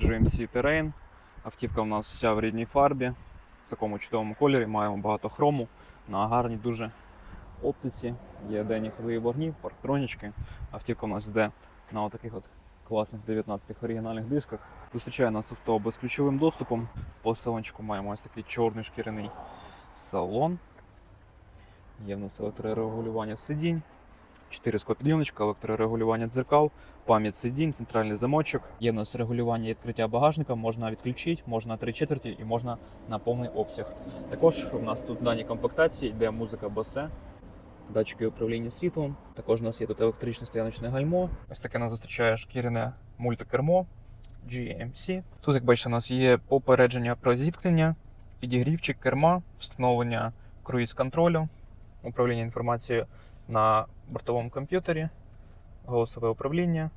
GMC Terrain. Автівка у нас вся в рідній фарбі, в такому чудовому кольорі. Маємо багато хрому на гарній дуже оптиці. Є денні ходові вогні, парктронічки. Автівка у нас йде на отаких от класних 19-х оригінальних дисках. Зустрічає нас авто безключовим доступом. По салончику маємо ось такий чорний шкіряний салон. Є в нас електрорегулювання сидінь, 4 склопідйомничка, електрорегулювання дзеркал, пам'ять сидінь, центральний замочок. Є в нас регулювання відкриття багажника, можна відключити, можна 3 четверті і можна на повний обсяг. Також у нас тут в даній комплектації йде музика Bose, датчики управління світлом. Також у нас є тут електричне стояночне гальмо. Ось таке нас зустрічає шкіряне мультикермо GMC. Тут, як бачите, у нас є попередження про зіткнення, підігрівчик керма, встановлення круїз-контролю, управління інформацією на бортовому комп'ютері, голосове управління.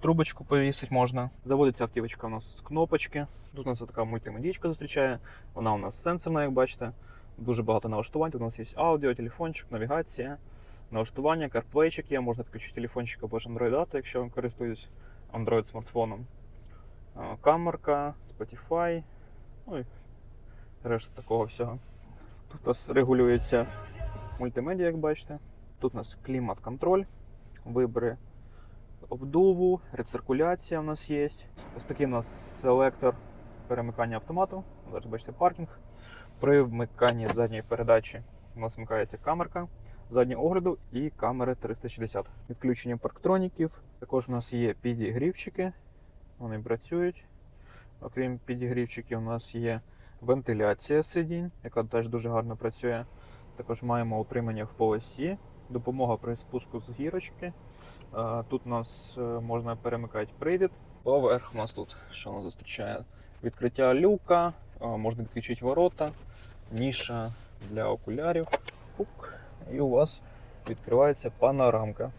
Трубочку повісить можна. Заводиться автівочка у нас з кнопочки. Тут у нас така мультимедійка зустрічає. Вона у нас сенсорна, як бачите. Дуже багато налаштувань. Тут у нас є аудіо, телефончик, навігація, налаштування, CarPlay є. Можна підключити телефончик або ж Android якщо ви користуєтесь Android смартфоном. Камерка, Spotify, ну і решта такого всього. Тут у нас регулюється мультимедіа, як бачите. Тут у нас клімат-контроль, вибори обдуву, рециркуляція у нас є. Ось такий у нас селектор перемикання автомату. Зараз бачите паркінг. При вмиканні задньої передачі у нас вмикається камерка заднього огляду і камери 360. Відключення парктроніків. Також у нас є підігрівчики, вони працюють. Окрім підігрівчиків, у нас є вентиляція сидінь, яка теж дуже гарно працює. Також маємо утримання в полосі, допомога при спуску з гірочки. Е, Тут у нас е, можна перемикати привід. Поверх у нас тут, що нас зустрічає? Відкриття люка, е, можна відключити ворота, ніша для окулярів. Пук, і у вас відкривається панорамка.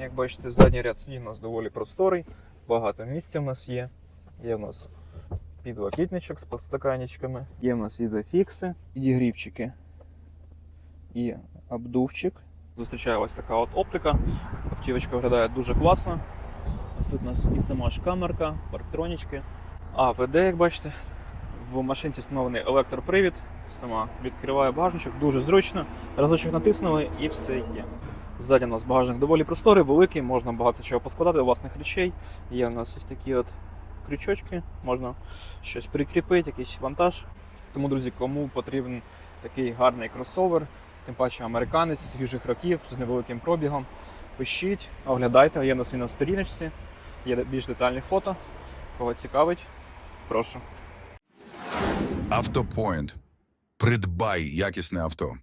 Як бачите, задній ряд сидінь у нас доволі просторий, багато місця в нас є. Є в нас підлокітничок з подстаканничками, є в нас ізофікси, підігрівчики і обдувчик. Зустрічає ось така от оптика. Автівочка виглядає дуже класно. Ось тут у нас і сама ж камерка, парктронічки. А ВД, як бачите, в машинці встановлений електропривід. Сама відкриває багажничок, дуже зручно. Разочок натиснули і все є. Ззаді у нас багажник доволі просторий, великий, можна багато чого поскладати, власних речей. Є у нас ось такі от крючочки, можна щось прикріпити, якийсь вантаж. Тому, друзі, кому потрібен такий гарний кросовер, тим паче американець свіжих років з невеликим пробігом, пишіть, оглядайте, є нас він на сторіночці, є більш детальні фото. Кого цікавить, прошу. Автопоінт. Придбай якісне авто.